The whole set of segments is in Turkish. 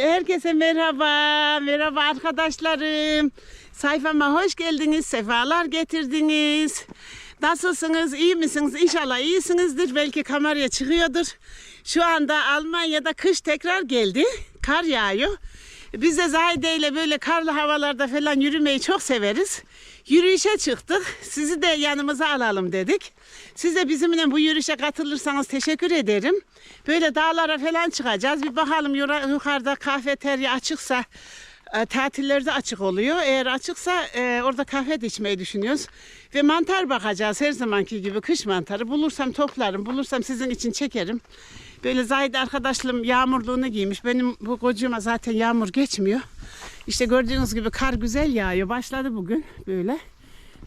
Herkese merhaba, merhaba arkadaşlarım. Sayfama hoş geldiniz, sefalar getirdiniz. Nasılsınız, iyi misiniz? İnşallah iyisinizdir. Belki kameraya çıkıyordur. Şu anda Almanya'da kış tekrar geldi. Kar yağıyor. Biz de Zahide ile böyle karlı havalarda falan yürümeyi çok severiz. Yürüyüşe çıktık. Sizi de yanımıza alalım dedik. Siz de bizimle bu yürüyüşe katılırsanız teşekkür ederim. Böyle dağlara falan çıkacağız. Bir bakalım yukarıda kafeterya açıksa e, tatillerde açık oluyor. Eğer açıksa e, orada kahve de içmeyi düşünüyoruz. Ve mantar bakacağız her zamanki gibi kış mantarı. Bulursam toplarım, bulursam sizin için çekerim. Böyle Zahide arkadaşlarım yağmurluğunu giymiş. Benim bu kocama zaten yağmur geçmiyor. İşte gördüğünüz gibi kar güzel yağıyor. Başladı bugün böyle.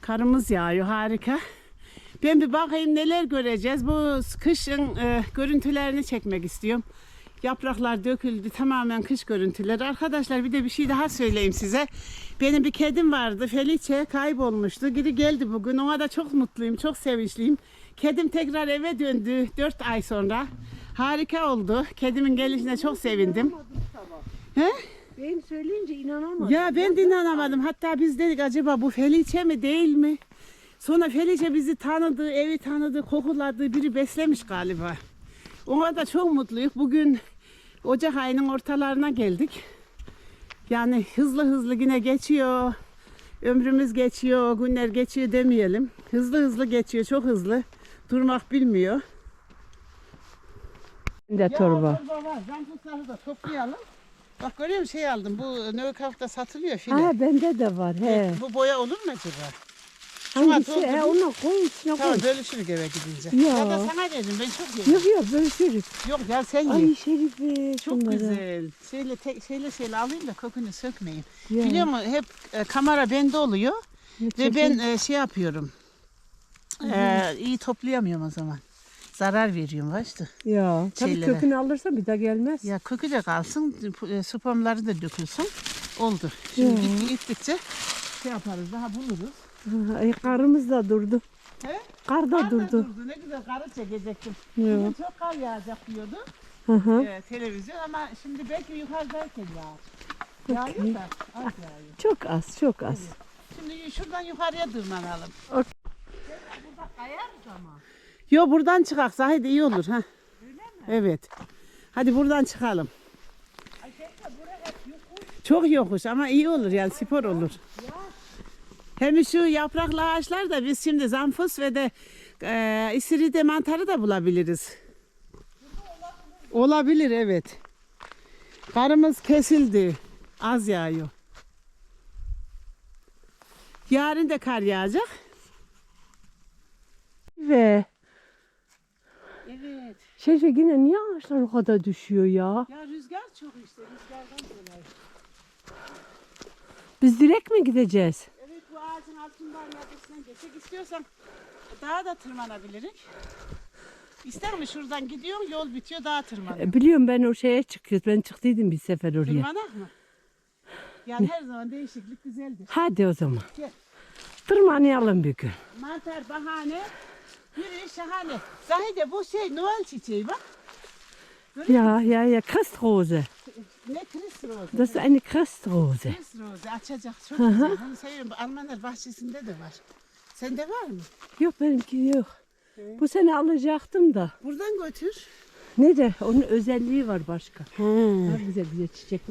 Karımız yağıyor harika. Ben bir bakayım neler göreceğiz. Bu kışın e, görüntülerini çekmek istiyorum. Yapraklar döküldü tamamen kış görüntüleri. Arkadaşlar bir de bir şey daha söyleyeyim size. Benim bir kedim vardı Felice kaybolmuştu. Geri geldi bugün. Ona da çok mutluyum, çok sevinçliyim. Kedim tekrar eve döndü 4 ay sonra. Harika oldu. Kedimin gelişine çok sevindim. He? Benim söyleyince inanamadım. Ya ben de inanamadım. Hatta biz dedik acaba bu Felice mi değil mi? Sonra Felice bizi tanıdı, evi tanıdı, kokuladı, biri beslemiş galiba. Ona da çok mutluyuz. Bugün Ocak ayının ortalarına geldik. Yani hızlı hızlı yine geçiyor. Ömrümüz geçiyor, günler geçiyor demeyelim. Hızlı hızlı geçiyor, çok hızlı. Durmak bilmiyor. de torba. torba var. Zampusları da toplayalım. Bak görüyor musun şey aldım. Bu Neukav'da satılıyor file. Ha bende de var he. Bu boya olur mu acaba? Hangisi? He, doldurayım. ona koy içine koy. Tamam bölüşürük eve gidince. Ya. Ya da sana dedim ben çok yedim. Yok yok bölüşürüz. Yok ya sen ye. Ay Şerife. çok şunları. güzel. Şeyle, te, şeyle şeyle alayım da kokunu sökmeyin. Ya. Biliyor musun hep e, kamera bende oluyor. Ne Ve çekin- ben e, şey yapıyorum. E, iyi toplayamıyorum o zaman. Zarar veriyorum işte. Ya tabii şeylere. kökünü alırsa bir daha gelmez. Ya kökü de kalsın, e, spamları da dökülsün. Oldu. Şimdi Ya. git- gittikçe şey yaparız, daha buluruz. Ay karımız da durdu. He? Kar da Kar da durdu. Ne güzel karı çekecektim. Ya. Bugün çok kar yağacak diyordu Hı hı. e, televizyon ama şimdi belki yukarıdayken yağar. Yağıyor da az yağıyor. Çok az çok az. Şimdi şuradan yukarıya tırmanalım. Ok. Burada kayarız ama. Yo buradan çıkak Zahide iyi olur ha. Evet. Hadi buradan çıkalım. Çok yokuş ama iyi olur yani spor olur. Hem şu yapraklı ağaçlar da biz şimdi zamfus ve de e, isiride mantarı da bulabiliriz. Olabilir evet. Karımız kesildi. Az yağıyor. Yarın da kar yağacak. Ve Evet. Şerife yine niye ağaçlar o kadar düşüyor ya? Ya rüzgar çok işte rüzgardan dolayı. Biz direkt mi gideceğiz? Ağacın altından yadısından geçecek istiyorsan daha da tırmanabiliriz. İster mi şuradan gidiyorum yol bitiyor daha tırmanıyorum. E, biliyorum ben o şeye çıkıyoruz. Ben çıktıydım bir sefer oraya. Tırmanak mı? Yani her zaman değişiklik güzeldir. Hadi o zaman. Gel. Tırmanayalım bir gün. Mantar bahane, yürüyüş şahane. Zahide bu şey Noel çiçeği bak. Ja, ja, ja, Christrose. Ne Chris Rose. Das ist eine Christrose. Chris Rose açacak çok güzel. Onu seviyorum. Almanlar bahçesinde de var. Sende var mı? Yok benimki yok. Bu sene alacaktım da. Buradan götür. Ne de onun özelliği var başka. Daha güzel güzel çiçek.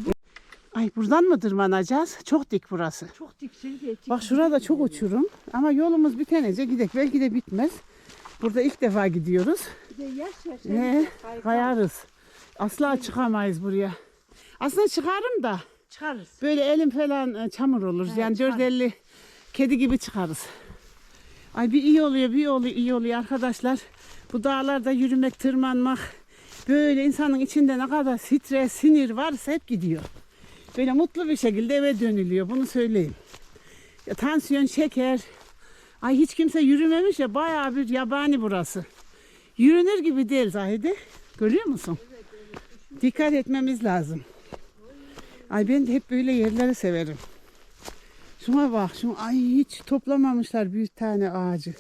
Ay buradan mı tırmanacağız? Çok dik burası. Çok diksin diye. Bak şurada çok uçurum ama yolumuz bitenece gidek. Belki de bitmez. Burada ilk defa gidiyoruz. yaş yaş. He, kayarız. Asla çıkamayız buraya. Aslında çıkarım da Çıkarız. böyle elim falan e, çamur olur. yani dört elli kedi gibi çıkarız. Ay bir iyi oluyor, bir oluyor, iyi oluyor arkadaşlar. Bu dağlarda yürümek, tırmanmak böyle insanın içinde ne kadar stres, sinir varsa hep gidiyor. Böyle mutlu bir şekilde eve dönülüyor. Bunu söyleyeyim. Ya, tansiyon, şeker. Ay hiç kimse yürümemiş ya bayağı bir yabani burası. Yürünür gibi değil Zahide. Görüyor musun? Dikkat etmemiz lazım. Ay ben hep böyle yerleri severim. Şuna bak, şuna ay hiç toplamamışlar bir tane ağacı.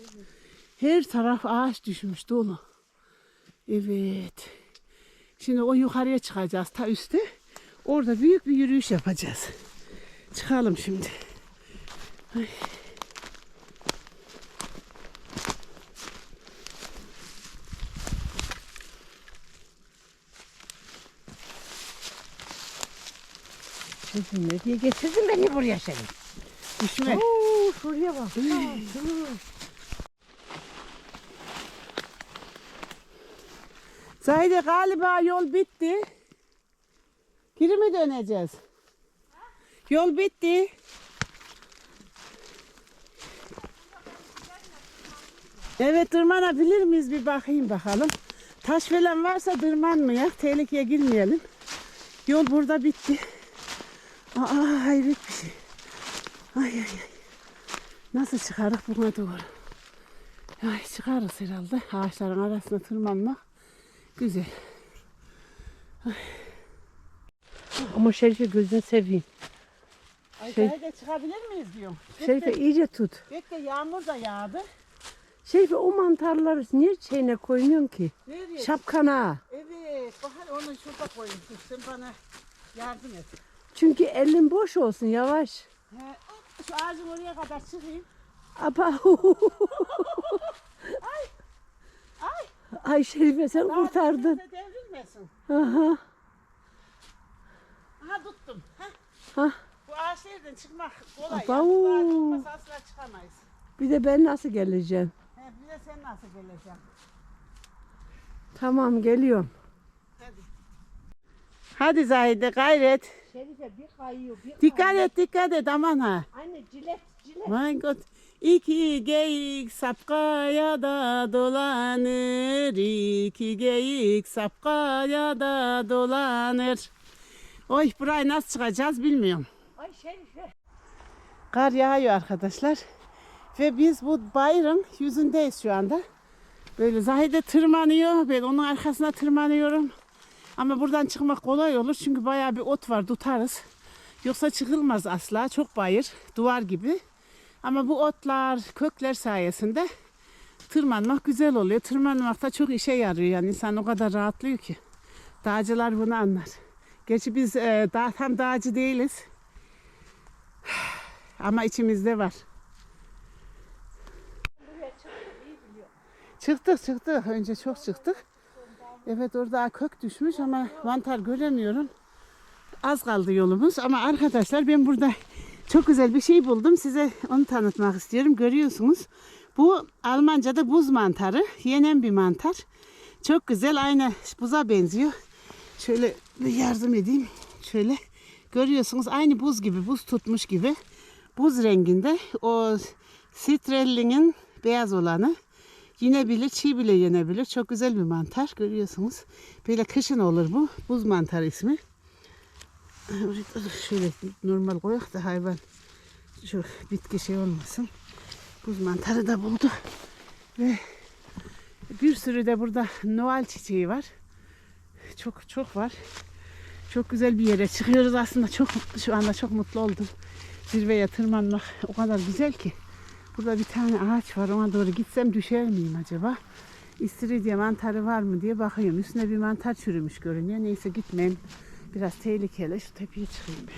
Her taraf ağaç düşmüş dolu. Evet. Şimdi o yukarıya çıkacağız ta üstte. Orada büyük bir yürüyüş yapacağız. Çıkalım şimdi. Ay. Çocuğum ne diye getirdin beni buraya seni? Düşme. Oo, şuraya bak. Zahide galiba yol bitti. Geri mi döneceğiz? Yol bitti. Evet tırmanabilir miyiz bir bakayım bakalım. Taş falan varsa tırmanmayak. Tehlikeye girmeyelim. Yol burada bitti. Aa hayret bir şey. Ay ay ay. Nasıl çıkarık buna doğru? Ay çıkarız herhalde. Ağaçların arasına tırmanmak güzel. Ama Şerife gözünü seveyim. Ay Şey- de çıkabilir miyiz diyorum. Şerife iyice tut. Bekle yağmur da yağdı. Şerife o mantarları niye şeyine koymuyorsun ki? Nereye? Şapkana. Evet. Bahar onu şurada koyun. Sen bana yardım et. Çünkü elin boş olsun yavaş. He, şu ağacın oraya kadar çıkayım. Apa. Ay. Ay Şerife sen Daha kurtardın. kimse devrilmesin. Aha. Aha tuttum. Hah. Bu ağaçlardan çıkmak kolay. Aba, ya. Bu ağaç oo. olmasa asla çıkamayız. Bir de ben nasıl geleceğim? He, bir de sen nasıl geleceksin? Tamam geliyorum. Hadi. Zahide gayret. Şerife bir kayıyor bir Dikkat et dikkat et aman ha. Anne cilet cilet. My God. İki geyik sapkaya da dolanır. İki geyik sapkaya da dolanır. Oy burayı nasıl çıkacağız bilmiyorum. Ay Şerife. Kar yağıyor arkadaşlar. Ve biz bu bayırın yüzündeyiz şu anda. Böyle Zahide tırmanıyor. Ben onun arkasına tırmanıyorum. Ama buradan çıkmak kolay olur. Çünkü bayağı bir ot var tutarız. Yoksa çıkılmaz asla. Çok bayır. Duvar gibi. Ama bu otlar, kökler sayesinde tırmanmak güzel oluyor. Tırmanmak da çok işe yarıyor. Yani insan o kadar rahatlıyor ki. Dağcılar bunu anlar. Gerçi biz e, dağ, tam dağcı değiliz. Ama içimizde var. Çıktık çıktık. Önce çok çıktık. Evet orada kök düşmüş ama mantar göremiyorum. Az kaldı yolumuz ama arkadaşlar ben burada çok güzel bir şey buldum. Size onu tanıtmak istiyorum. Görüyorsunuz. Bu Almanca'da buz mantarı. Yenen bir mantar. Çok güzel. Aynı buza benziyor. Şöyle yardım edeyim. Şöyle görüyorsunuz aynı buz gibi, buz tutmuş gibi. Buz renginde. O sitrellinin beyaz olanı. Yenebilir, çiğ bile yenebilir. Çok güzel bir mantar görüyorsunuz. Böyle kışın olur bu. Buz mantarı ismi. Orada Şöyle normal koyak da hayvan şu bitki şey olmasın. Buz mantarı da buldu. Ve bir sürü de burada Noel çiçeği var. Çok çok var. Çok güzel bir yere çıkıyoruz aslında. Çok şu anda çok mutlu oldum. Zirveye tırmanmak o kadar güzel ki. Burada bir tane ağaç var. Ona doğru gitsem düşer miyim acaba? İstiridye mantarı var mı diye bakıyorum. Üstüne bir mantar çürümüş görünüyor. Neyse gitmeyeyim. Biraz tehlikeli. Şu tepeye çıkayım ben.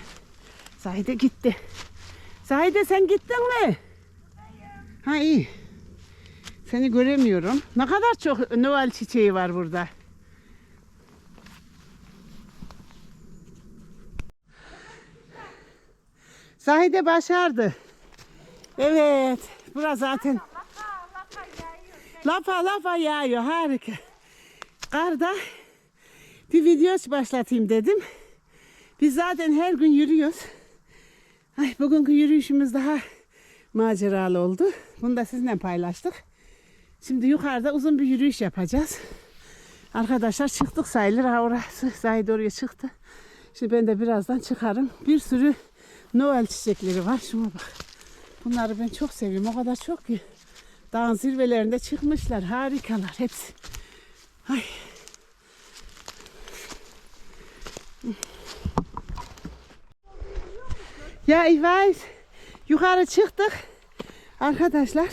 Zahide gitti. Zahide sen gittin mi? Ha iyi. Seni göremiyorum. Ne kadar çok Noel çiçeği var burada. Zahide başardı. Evet. Burası zaten lapa lapa yağıyor. Harika. Karda bir video başlatayım dedim. Biz zaten her gün yürüyoruz. Ay, bugünkü yürüyüşümüz daha maceralı oldu. Bunu da sizinle paylaştık. Şimdi yukarıda uzun bir yürüyüş yapacağız. Arkadaşlar çıktık sayılır. Ha orası Zahide oraya çıktı. Şimdi ben de birazdan çıkarım. Bir sürü Noel çiçekleri var. Şuna bak. Bunları ben çok seviyorum. O kadar çok ki. Dağın zirvelerinde çıkmışlar. Harikalar hepsi. Ay. Ya ich weiß. Yukarı çıktık. Arkadaşlar.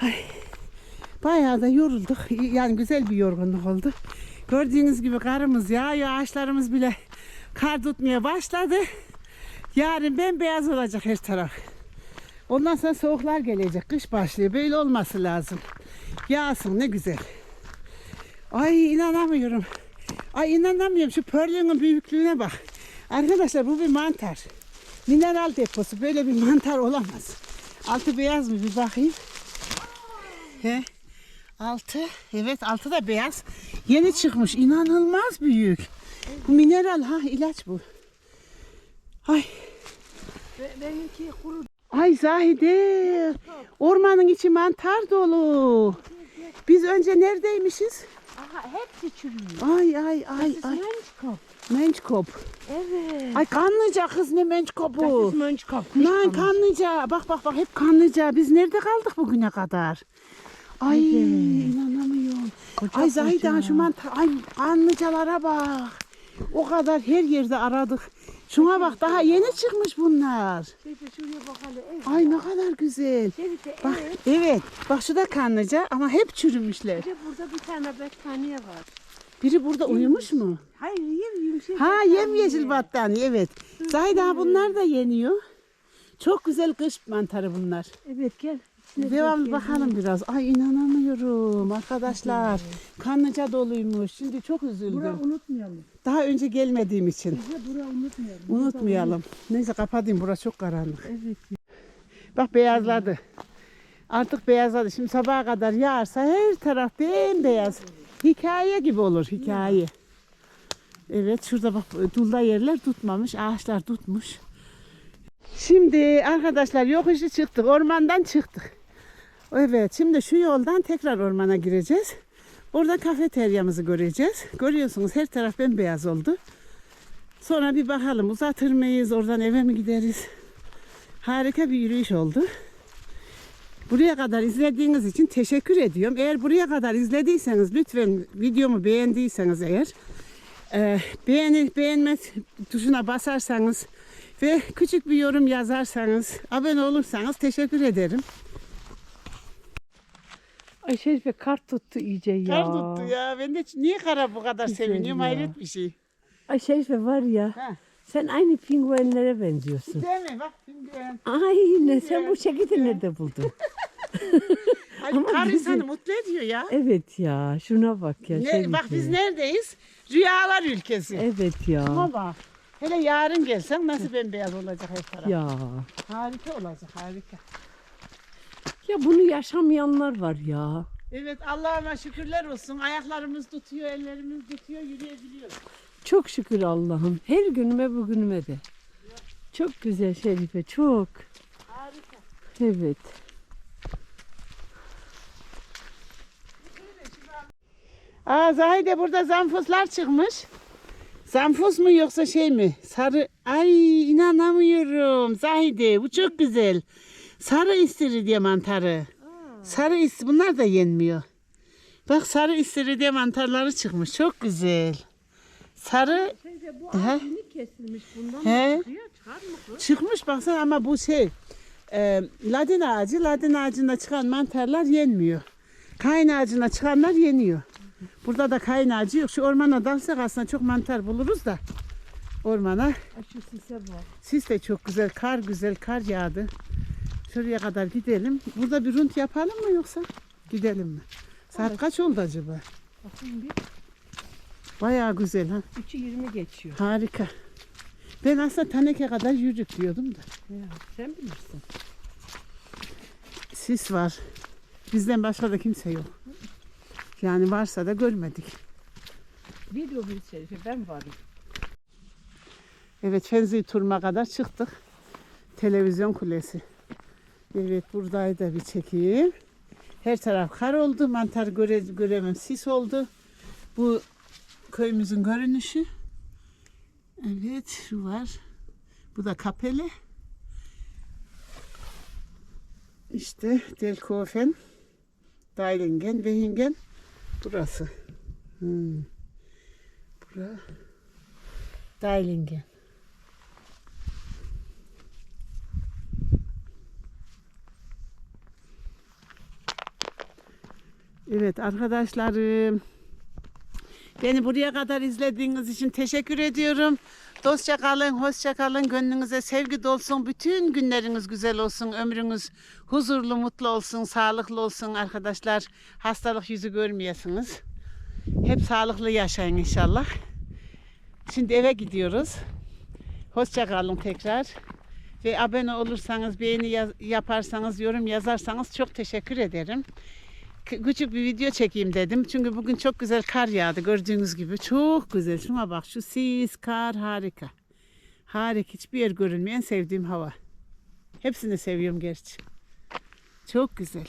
Ay. Bayağı da yorulduk. Yani güzel bir yorgunluk oldu. Gördüğünüz gibi karımız yağıyor. Ağaçlarımız bile Kar tutmaya başladı. Yarın bembeyaz olacak her taraf. Ondan sonra soğuklar gelecek. Kış başlıyor. Böyle olması lazım. Yağsın ne güzel. Ay inanamıyorum. Ay inanamıyorum şu pörlüğün büyüklüğüne bak. Arkadaşlar bu bir mantar. Mineral deposu. Böyle bir mantar olamaz. Altı beyaz mı bir bakayım. He. Altı. Evet altı da beyaz. Yeni çıkmış. İnanılmaz büyük. Bu mineral ha ilaç bu. Ay. Benimki kuru. Ay Zahide. Ormanın içi mantar dolu. Biz önce neredeymişiz? Aha hepsi çürümüş. Ay ay ay ay. Mençkop. Mençkop. Evet. Ay kanlıca kız ne mençkopu. Das ist. Lan kanlıca. Bak bak bak hep kanlıca. Biz nerede kaldık bugüne kadar? Ay Evet. inanamıyorum. Koca ay Zahide şu mantar. Ay kanlıcalara bak. O kadar her yerde aradık. Şuna bak daha yeni çıkmış bunlar. Şerife şuraya bak hele. Evet. Ay ne kadar güzel. Şerife Bak evet. evet. Bak şu da kanlıca ama hep çürümüşler. Bir de burada bir tane battaniye var. Biri burada uyumuş mu? Hayır yem yumuşak. Ha battaniye. yemyeşil battaniye evet. Zahide ha bunlar da yeniyor. Çok güzel kış mantarı bunlar. Evet gel. Devamlı bakalım biraz. Ay inanamıyorum arkadaşlar. Kanlıca doluymuş. Şimdi çok üzüldüm. Bura unutmayalım. Daha önce gelmediğim için. Ha bura unutmayalım. Unutmayalım. Neyse kapatayım burası çok karanlık. Evet. Bak beyazladı. Artık beyazladı. Şimdi sabaha kadar yağarsa her taraf bembeyaz. Hikaye gibi olur hikaye. Evet şurada bak dulda yerler tutmamış. Ağaçlar tutmuş. Şimdi arkadaşlar yokuşu çıktık. Ormandan çıktık. Evet şimdi şu yoldan tekrar ormana gireceğiz. Orada kafeteryamızı göreceğiz. Görüyorsunuz her taraf bembeyaz oldu. Sonra bir bakalım uzatır mıyız? Oradan eve mi gideriz? Harika bir yürüyüş oldu. Buraya kadar izlediğiniz için teşekkür ediyorum. Eğer buraya kadar izlediyseniz lütfen videomu beğendiyseniz eğer e, beğeni, beğenme tuşuna basarsanız ve küçük bir yorum yazarsanız abone olursanız teşekkür ederim. Ay Şerife kar tuttu iyice ya. Kar tuttu ya. Ben de niye kara bu kadar Güzel seviniyorum? ya. Hayret bir şey. Ay Şerife var ya. Ha. Sen aynı penguenlere benziyorsun. Değil mi? Bak ben. Aynen sen bu şekilde nerede buldun? Ama kar güzel. insanı mutlu ediyor ya. Evet ya şuna bak ya Ne, Şerife. bak biz neredeyiz? Rüyalar ülkesi. Evet ya. Ama bak. Hele yarın gelsen nasıl bembeyaz olacak her taraf. Ya. Harika olacak harika. Ya bunu yaşamayanlar var ya. Evet Allah'ıma şükürler olsun. Ayaklarımız tutuyor, ellerimiz tutuyor, yürüyebiliyoruz. Çok şükür Allah'ım. Her günüme bugünüme de. Çok güzel Şerife çok. Harika. Evet. Aa Zahide burada zanfuslar çıkmış. Zanfus mu yoksa şey mi? Sarı. Ay inanamıyorum. Zahide bu çok güzel. Sarı istiridye mantarı. Sarı is bunlar da yenmiyor. Bak sarı istiridye mantarları çıkmış. Çok güzel. Sarı Şerife bu yeni kesilmiş bundan He. çıkıyor çıkar mı kız? çıkmış baksana ama bu şey e, ladin ağacı. Ladin ağacında çıkan mantarlar yenmiyor. Kayın ağacına çıkanlar yeniyor. Burada da kayın ağacı yok. Şu ormana dalsak aslında çok mantar buluruz da. Ormana. Ay şu sise bak. Sis de çok güzel. Kar güzel. Kar yağdı. Şuraya kadar gidelim. Burada bir runt yapalım mı yoksa? Gidelim mi? Saat kaç oldu acaba? Bakın bir. Bayağı güzel ha. 3'ü 20 geçiyor. Harika. Ben aslında Taneke kadar yürüdük diyordum da. Ya, sen bilirsin. Sis var. Bizden başka da kimse yok. Yani varsa da görmedik. Video bir Şerife ben varım. Evet Fenzi Turma kadar çıktık. Televizyon kulesi. Evet buradayı da bir çekeyim. Her taraf kar oldu. Mantar göre, göremem. Sis oldu. Bu köyümüzün görünüşü. Evet şu var. Bu da kapele. İşte Delkofen, Dailingen, Behingen. Burası. Hmm. Bura. Dailingen. Evet arkadaşlarım. Beni buraya kadar izlediğiniz için teşekkür ediyorum. Dostça kalın, hoşça kalın. Gönlünüze sevgi dolsun. Bütün günleriniz güzel olsun. Ömrünüz huzurlu, mutlu olsun, sağlıklı olsun arkadaşlar. Hastalık yüzü görmeyesiniz. Hep sağlıklı yaşayın inşallah. Şimdi eve gidiyoruz. Hoşça kalın tekrar. Ve abone olursanız, beğeni yaparsanız, yorum yazarsanız çok teşekkür ederim. Küçük bir video çekeyim dedim. Çünkü bugün çok güzel kar yağdı gördüğünüz gibi. Çok güzel. Şuna bak şu sis, kar harika. Harika. Hiçbir yer görünmeyen sevdiğim hava. Hepsini seviyorum gerçi. Çok güzel.